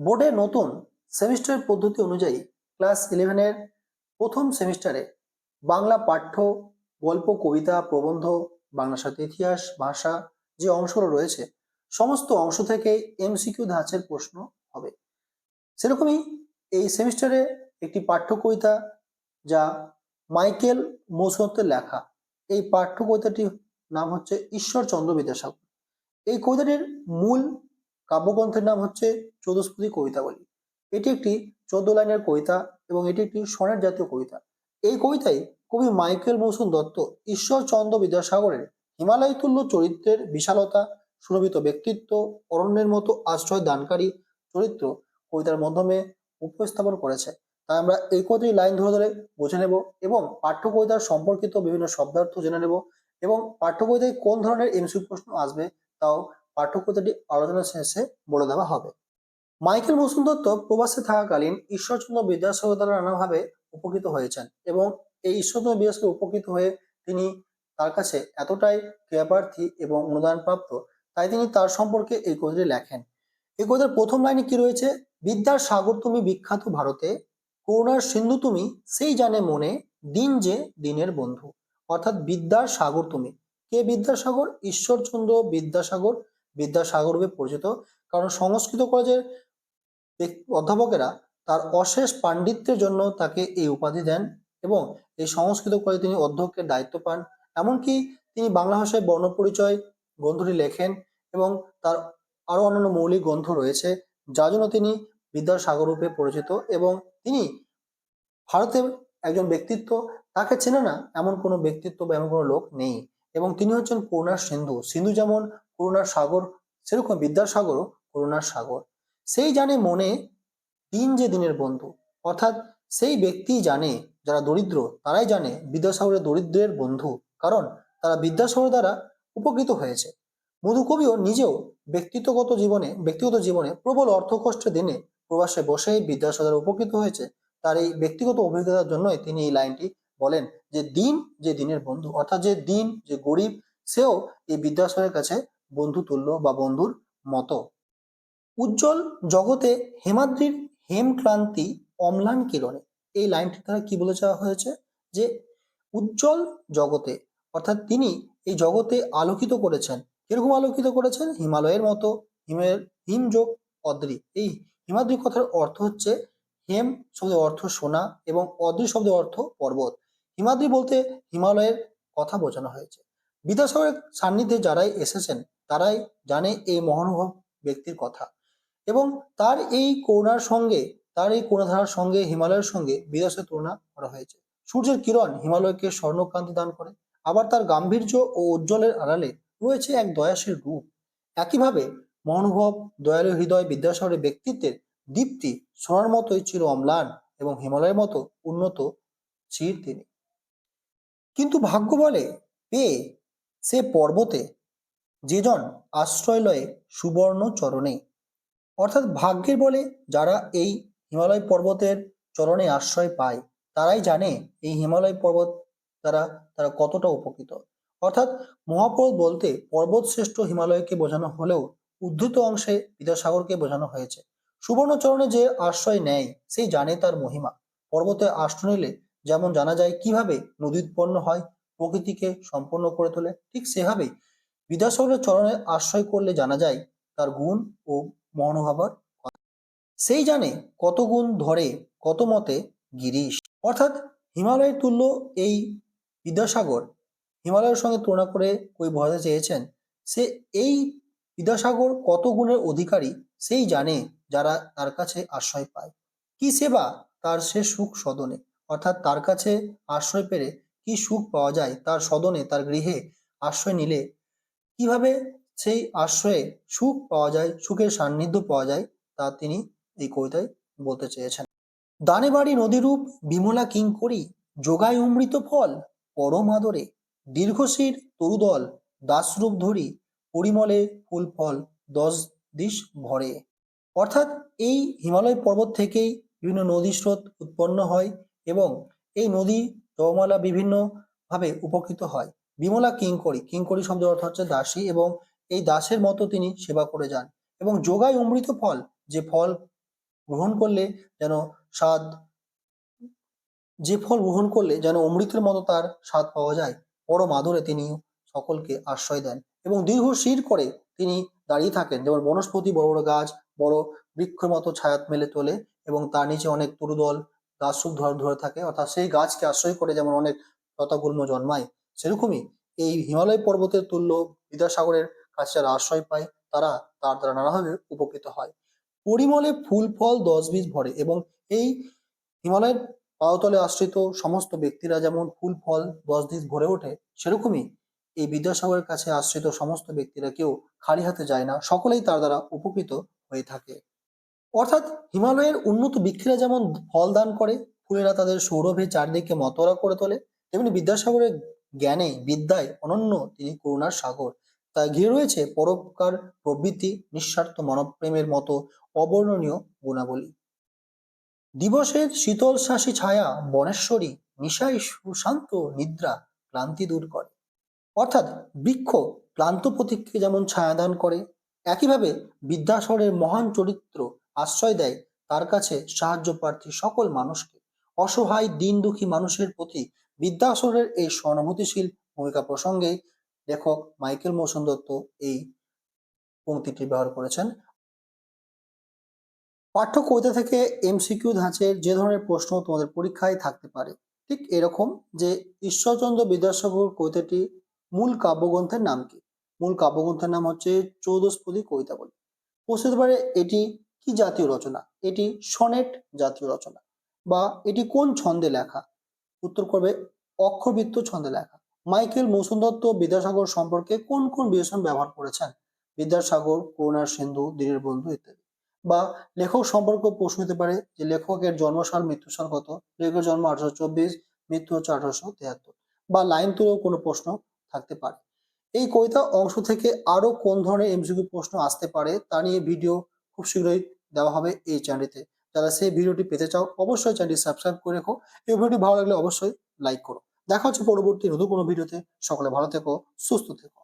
বোর্ডে নতুন সেমিস্টার পদ্ধতি অনুযায়ী ক্লাস ইলেভেনের প্রথম সেমিস্টারে বাংলা পাঠ্য, গল্প, কবিতা, প্রবন্ধ, বাংলা সাহিত্য, ইতিহাস, ভাষা যে অংশগুলো রয়েছে, সমস্ত অংশ থেকে এমসিকিউ ধাঁচের প্রশ্ন হবে। সেরকমই এই সেমিস্টারে একটি পাঠ্য কবিতা যা মাইকেল মৌসুমত্বের লেখা, এই পাঠ্য কবিতাটির নাম হচ্ছে ঈশ্বরচন্দ্র বিদ্যাসাগর। এই কবিতাটির মূল কাব্যগ্রন্থের নাম হচ্ছে চতুষ্পদী কবিতাবলী এটি একটি চোদ্দ লাইনের কবিতা এবং এটি একটি সনের জাতীয় কবিতা। এই কবিতায় কবি মাইকেল মৌসুম দত্ত ঈশ্বরচন্দ্র বিদ্যাসাগরের হিমালয় তুল্য চরিত্রের বিশালতা, সুরভিত ব্যক্তিত্ব, অরণ্যের মতো আশ্রয় দানকারী চরিত্র কবিতার মাধ্যমে উপস্থাপন করেছে। তাই আমরা এই কবিতাটি লাইন ধরে ধরে বুঝে নেব এবং পাঠ্য কবিতার সম্পর্কিত বিভিন্ন শব্দার্থ জেনে নেব এবং পাঠ্য কবিতায় কোন ধরনের এমসিকিউ প্রশ্ন আসবে তাও পাঠ্য আলোচনা শেষে বলে দেওয়া হবে। মাইকেল মৌসুম দত্ত প্রবাসে থাকাকালীন ঈশ্বরচন্দ্র বিদ্যাসাগর দ্বারা নানাভাবে উপকৃত হয়েছেন এবং এই ঈশ্বরচন্দ্র বিদ্যাসাগর উপকৃত হয়ে তিনি তার কাছে এতটাই ক্রিয়াপ্রার্থী এবং অনুদান প্রাপ্ত তাই তিনি তার সম্পর্কে এই কবিতাটি লেখেন। এই কবিতার প্রথম লাইনে কি রয়েছে? বিদ্যার সাগর তুমি বিখ্যাত ভারতে, করুণার সিন্ধু তুমি সেই জানে মনে, দিন যে দিনের বন্ধু। অর্থাৎ বিদ্যার সাগর তুমি। কে বিদ্যাসাগর? ঈশ্বরচন্দ্র বিদ্যাসাগর বিদ্যাসাগর রূপে পরিচিত। কারণ সংস্কৃত কলেজের অধ্যাপকেরা তার অশেষ পাণ্ডিত্যের জন্য তাকে এই উপাধি দেন এবং এই সংস্কৃত কলেজে তিনি অধ্যক্ষের দায়িত্ব পান। এমনকি তিনি বাংলা ভাষায় বর্ণপরিচয় গ্রন্থটি লেখেন এবং তার আরও অন্যান্য মৌলিক গ্রন্থ রয়েছে, যার জন্য তিনি বিদ্যাসাগর রূপে পরিচিত এবং তিনি ভারতের একজন ব্যক্তিত্ব। তাকে চেনে না এমন কোনো ব্যক্তিত্ব বা এমন কোনো লোক নেই এবং তিনি হচ্ছেন করুণার সিন্ধু। সিন্ধু যেমন করুণার সাগর, সেরকম বিদ্যাসাগরও করুণার সাগর। সেই জানে মনে দিন যে দিনের বন্ধু। অর্থাৎ সেই ব্যক্তি জানে যারা দরিদ্র, তারাই জানে বিদ্যাসাগরের দরিদ্রের বন্ধু। কারণ তারা বিদ্যাসাগর দ্বারা উপকৃত হয়েছে। মধুকবিও নিজেও ব্যক্তিগত জীবনে ব্যক্তিগত জীবনে প্রবল অর্থকষ্টের দিনে প্রবাসে বসে বিদ্যাসাগর উপকৃত হয়েছে। তার এই ব্যক্তিগত অভিজ্ঞতার জন্যই তিনি এই লাইনটি বলেন যে, দিন যে দিনের বন্ধু। অর্থাৎ যে দিন যে গরিব, সেও এই বিদ্যাসাগরের কাছে বন্ধু তুল্য বা বন্ধুর মতো। উজ্জ্বল জগতে হেমাদ্রির হেমক্রান্তি অম্লান কিরণে। এই লাইনটির দ্বারা কি বলে যাওয়া হয়েছে? যে উজ্জ্বল জগতে, অর্থাৎ তিনি এই জগতে আলোকিত করেছেন। কীরকম আলোকিত করেছেন? হিমালয়ের মতো, হিমের হিমযোগ অদ্রি। এই হিমাদ্রি কথার অর্থ হচ্ছে হেম শব্দের অর্থ সোনা এবং অদ্রি শব্দের অর্থ পর্বত। হিমাদ্রি বলতে হিমালয়ের কথা বোঝানো হয়েছে। বিদ্যাসাগরের সান্নিধ্যে যারাই এসেছেন তারাই জানে এই মহানুভব ব্যক্তির কথা। এবং তার এই করুণার সঙ্গে, তার এই করুণাধারার সঙ্গে, হিমালয়ের সঙ্গে বিদেশের তুলনা করা হয়েছে। সূর্যের কিরণ হিমালয়কে স্বর্ণকান্তি দান করে, আবার তার গাম্ভীর্য ও উজ্জ্বলের আড়ালে রয়েছে এক দয়াশীল রূপ। একইভাবে মহানুভব দয়ালু হৃদয় বিদ্যাসাগরের ব্যক্তিত্বের দীপ্তি সোনার মতোই চির অম্লান এবং হিমালয়ের মতো উন্নত চির তিনি। কিন্তু ভাগ্য বলে, পেয়ে সে পর্বতে যেজন আশ্রয় লয়ে সুবর্ণ চরণে। অর্থাৎ ভাগ্যের বলে যারা এই হিমালয় পর্বতের চরণে আশ্রয় পায়, তারাই জানে এই হিমালয় পর্বত দ্বারা তারা কতটা উপকৃত। অর্থাৎ মহাপর্বত বলতে পর্বত শ্রেষ্ঠ হিমালয়কে বোঝানো হলেও উদ্ধৃত অংশে বিদ্যাসাগরকে বোঝানো হয়েছে। সুবর্ণচরণে যে আশ্রয় নেয়, সেই জানে তার মহিমা। পর্বতে আশ্রয় নিলে যেমন জানা যায় কীভাবে নদী উৎপন্ন হয়, প্রকৃতিকে সম্পন্ন করে তোলে, ঠিক সেভাবেই বিদ্যাসাগরের চরণে আশ্রয় করলে জানা যায় তার গুণ ও মনোভাবার সেই জানে কত গুণ ধরে, কত মতে গিরিশ। অর্থাৎ হিমালয়ের তুল্য এই বিদ্যাসাগর হিমালয়ের সঙ্গে তুলনা করে কই বোঝাতে চেয়েছেন, সে এই বিদ্যাসাগর কত গুণের অধিকারী সেই জানে যারা তার কাছে আশ্রয় পায়। কি সেবা তার সে সুখ সদনে? অর্থাৎ তার কাছে আশ্রয় পেলে কি সুখ পাওয়া যায়? তার সদনে, তার গৃহে আশ্রয় নিলে কীভাবে সেই আশ্রয়ে সুখ পাওয়া যায়, সুখের সান্নিধ্য পাওয়া যায় তা তিনি এই কবিতায় বলতে চেয়েছেন। দানে বাড়ি নদীরূপ বিমলা কিং করি যোগায় অমৃত ফল পরম আদরে। দীর্ঘশির তরুদল দাসরূপ ধরি, পরিমলে ফুল ফল দশ দিশ ভরে। অর্থাৎ এই হিমালয় পর্বত থেকেই বিভিন্ন নদী স্রোত উৎপন্ন হয় এবং এই নদী জলমালা বিভিন্ন ভাবে উপকৃত হয়। বিমলা কিঙ্করি। কিঙ্করি শব্দের অর্থ হচ্ছে দাসী এবং এই দাসের মতো তিনি সেবা করে যান এবং যোগায় অমৃত ফল, যে ফল গ্রহণ করলে যেন স্বাদ, যে ফল গ্রহণ করলে যেন অমৃতের মতো তার স্বাদ পাওয়া যায়, পরম আদরে তিনি সকলকে আশ্রয় দেন এবং দীর্ঘ শির করে তিনি দাঁড়িয়ে থাকেন। যেমন বনস্পতি, বড় বড় গাছ, বড় বৃক্ষের মতো ছায়াত মেলে তোলে এবং তার নিচে অনেক তরুদল গাছ সব ধরে ধরে থাকে। অর্থাৎ সেই গাছকে আশ্রয় করে যেমন অনেক লতাগুল্ম জন্মায়। সেরকমই এই হিমালয় পর্বতের তুল্য বিদ্যাসাগরের কাছে যারা আশ্রয় পায়, তারা তার দ্বারা নানাভাবে উপকৃত হয়। পরিমলে ফুল, ফল, দশ বীজ ভরে এবং এই হিমালয়ের পাওতলে আশ্রিত সমস্ত ব্যক্তিরা যেমন ফুল, ফল, দশ দিন ভরে ওঠে, সেরকমই এই বিদ্যাসাগরের কাছে আশ্রিত সমস্ত ব্যক্তিরা কেউ খালি হাতে যায় না, সকলেই তার দ্বারা উপকৃত হয়ে থাকে। অর্থাৎ হিমালয়ের উন্নত বৃক্ষেরা যেমন ফল দান করে, ফুলেরা তাদের সৌরভে চারদিকে মতরা করে তোলে, তেমনি বিদ্যাসাগরের জ্ঞানে, বিদ্যায় অনন্য তিনি করুণার সাগর। তা ঘিরে রয়েছে পরোপকার প্রবৃত্তি, নিঃস্বার্থ মনপ্রেমের মতো অবর্ণনীয় গুণাবলী। দিবসের শীতল শাসী ছায়া বনেশ্বরী নিশায় সুশান্ত নিদ্রা ক্লান্তি দূর করে। অর্থাৎ বৃক্ষ ক্লান্ত প্রতীককে যেমন ছায়াদান করে, একইভাবে বিদ্যাসাগরের মহান চরিত্র আশ্রয় দেয় তার কাছে সাহায্য প্রার্থী সকল মানুষকে। অসহায় দিন দুঃখী মানুষের প্রতি বিদ্যাসাগরের এই সহানুভূতিশীল ভূমিকা প্রসঙ্গে লেখক মাইকেল মৌসুম দত্ত এই পংক্তিটি ব্যবহার করেছেন। পাঠ্য কবিতা থেকে এমসিকিউ ধাঁচের যে ধরনের প্রশ্ন তোমাদের পরীক্ষায় থাকতে পারে, ঠিক এরকম যে ঈশ্বরচন্দ্র বিদ্যাসাগর কবিতাটি মূল কাব্যগ্রন্থের নাম কি? মূল কাব্যগ্রন্থের নাম হচ্ছে চৌদস্পদী কবিতা বলে। প্রশ্ন পারে এটি কি জাতীয় রচনা? এটি সনেট জাতীয় রচনা বা এটি কোন ছন্দে লেখা? উত্তর করবে অক্ষরবৃত্ত ছন্দে লেখা। মাইকেল মৌসুম দত্ত বিদ্যাসাগর সম্পর্কে কোন কোন বিশেষণ ব্যবহার করেছেন? বিদ্যাসাগর, করুণার সিন্ধু দীরের বন্ধু ইত্যাদি। বা লেখক সম্পর্ক প্রশ্ন হতে পারে যে লেখকের জন্মসাল, মৃত্যুসাল কত? লেখকের জন্ম আঠারোশো চব্বিশ, মৃত্যু হচ্ছে আঠারোশো তেহাত্তর বা লাইন তুলেও কোনো প্রশ্ন থাকতে পারে। এই কবিতা অংশ থেকে আরও কোন ধরনের এমসিকিউ প্রশ্ন আসতে পারে তা নিয়ে ভিডিও খুব শীঘ্রই দেওয়া হবে এই চ্যানেলটিতে। যারা সেই ভিডিওটি পেতে চাও, অবশ্যই চ্যানেলটি সাবস্ক্রাইব করে রেখো। এই ভিডিওটি ভালো লাগলে অবশ্যই লাইক করো। দেখা হচ্ছে পরবর্তী নতুন কোনো ভিডিওতে। সকলে ভালো থেকো, সুস্থ থেকো।